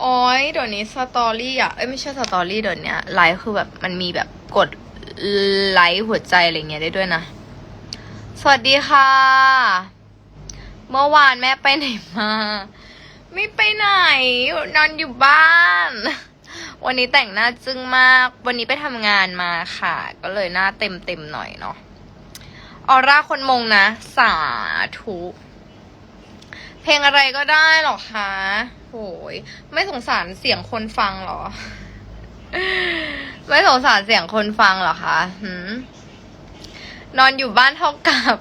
โอ้ยเดี๋ยวนี้สตอรี่อะ เอ้ยไม่ใช่สตอรี่เดี๋ยวนี้ไลฟ์คือแบบมันมีแบบกดไลค์หัวใจอะไรเงี้ยได้ด้วยนะ สวัสดีค่ะ เมื่อวานแม่ไปไหนมา ไม่ไปไหนนอนอยู่บ้าน วันนี้แต่งหน้าจึ้งมาก วันนี้ไปทำงานมาค่ะ ก็เลยหน้าเต็มเต็มหน่อยเนาะ ออร่าคนมงนะ สาธุ เพลงอะไรก็ได้หรอคะโหยไม่สงสารเสียงคนฟังเหรอ ไม่สงสารเสียงคนฟังหรอคะหืมนอนอยู่บ้านเท่ากับ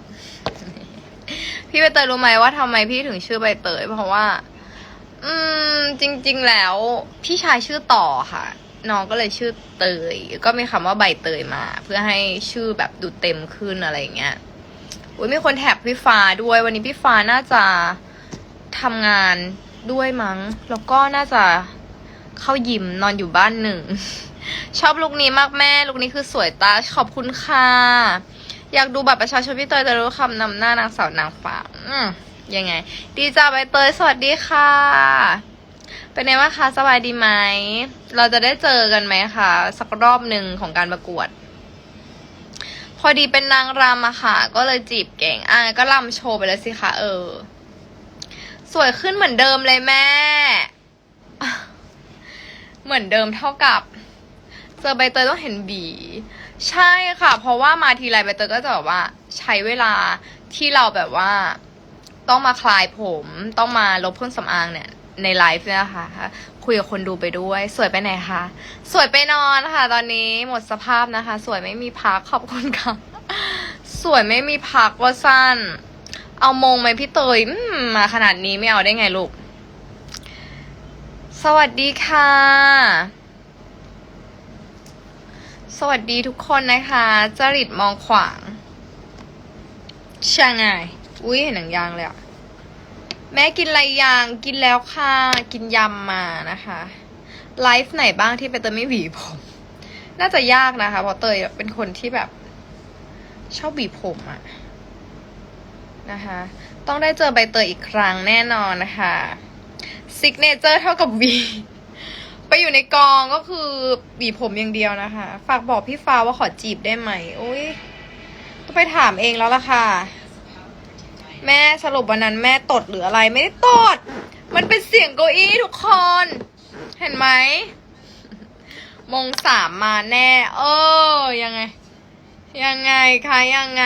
พี่ใบเตยรู้ไหมว่าทำไมพี่ถึงชื่อใบเตยเพราะว่า อืม จริง ๆ แล้ว พี่ชายชื่อต่อค่ะน้องก็เลยชื่อเตย ก็มีคำว่าใบเตยมา เพื่อให้ชื่อแบบดูเต็มขึ้นอะไรอย่างเงี้ยอุ้ยมีคนแท็กพี่ฟ้าด้วย วันนี้พี่ฟ้าน่าจะ ทำงานด้วยมั้ง แล้วก็น่าจะเข้ายิมนอนอยู่บ้านหนึ่ง ชอบลุคนี้มากแม่ลุคนี้คือสวยตาขอบคุณค่ะ อยากดูบัตรประชาชนพี่เตยแต่รู้คำนำหน้านางสาวนางฟ้าอืมยังไง ดีจ้าใบเตยสวัสดีค่ะ เป็นไงบ้างคะสบายดีไหม เราจะได้เจอกันไหมคะสักรอบหนึ่งของการประกวด พอดีเป็นนางรำอะค่ะ ก็เลยจีบเก่งอะก็รำโชว์ไปเลยสิคะเออ สวยขึ้นเหมือนเดิมเลยแม่ เหมือนเดิมเท่ากับเจอใบเตยต้องเห็นบี ใช่ค่ะ เพราะว่ามาทีไรใบเตยก็จะแบบว่า ใช้เวลาที่เราแบบว่า ต้องมาคลายผม ต้องมาลบเครื่องสำอางเนี่ย ในไลฟ์เนี่ยค่ะ คุยกับคนดูไปด้วย สวยไปไหนคะ สวยไปนอนค่ะ ตอนนี้หมดสภาพนะคะ สวยไม่มีพักขอบคุณค่ะ สวยไม่มีพักว่าสั้น เอามงไหมพี่เตยมมาขนาดนี้ไม่เอาได้ไงลูก สวัสดีค่ะ สวัสดีทุกคนนะคะ จริตมองขวางช่างไงอุ้ยเห็นหนังยางเลยอะแม่กินอะไรยางกินแล้วค่ะ กินยำมานะคะ ไลฟ์ไหนบ้างที่เป็นเตยไม่หวีผม น่าจะยากนะคะ เพราะเตยเป็นคนที่แบบ ชอบหวีผมอะ นะคะ ต้องได้เจอใบเตยอีกครั้งแน่นอนนะคะซิกเนเจอร์เท่ากับวีไปอยู่ในกองก็คือหวีผมอย่างเดียวนะคะ ฝากบอกพี่ฟ้าว่าขอจีบได้ไหมอุ้ยต้องไปถามเองแล้วล่ะค่ะ แม่สรุปวันนั้นแม่ตดหรืออะไรไม่ได้ตด มันเป็นเสียงเก้าอี้ทุกคน เห็นไหม มงสามมาแน่ เออยังไง ยังไงคะยังไง